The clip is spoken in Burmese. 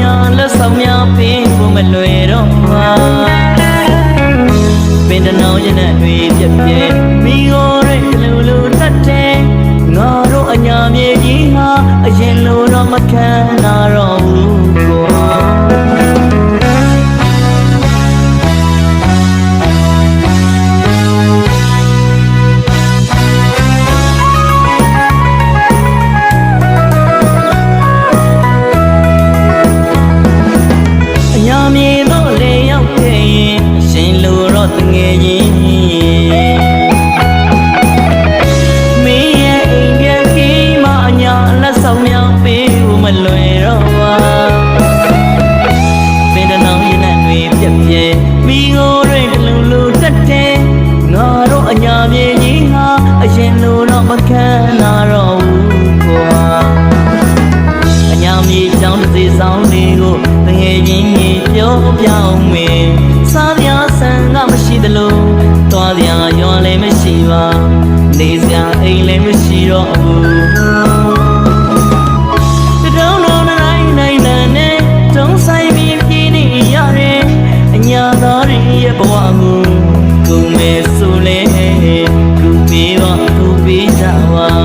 ညာလက်ဆောင်များပေးဖို့မလွယ်တော့ပါပင်တနောင်ရတဲ့တွေပြက်ပြဲမိကိုယ်ရဲ့လူလူတတ်တဲ့ငါတို့အညာမြေကြီးဟာအရင်လိုတော့မခံနာတော့ တော့တငယ်ချင်းမင်းရဲ့အိမ်ပြန်ခီးမအညာလက်ဆောင်များပေးဖို့မလွယ်တော့ပါပင်တနောင်ရင်နဲ့တွေပြက်ပြဲမိကိုယ်တွေလူလူတက်တဲ့ငါတို့အညာမြေကြီးဟာအရင်လိုတော့မခံနာတော့ဘူးကွာအညာမြေကြောင်းတစ်စီဆောင်လေးကိုတငယ်ချင်းကြီးပြောပြောင်းမယ်စားပြ ဆန်ကမရှိသလိုတွားပြရွာလည်းမရှိပါနေစရာအိမ်လည်းမရှိတော့ဘူးတုံးလုံးနိုင်နိုင်နဲ့တုံးဆိုင်ပြီးပြင်းနေရတယ်အညာသားတွေရဲ့ဘဝကိုကိုယ်မဲ့ဆိုလဲသူပြေပါသူပြေကြပါ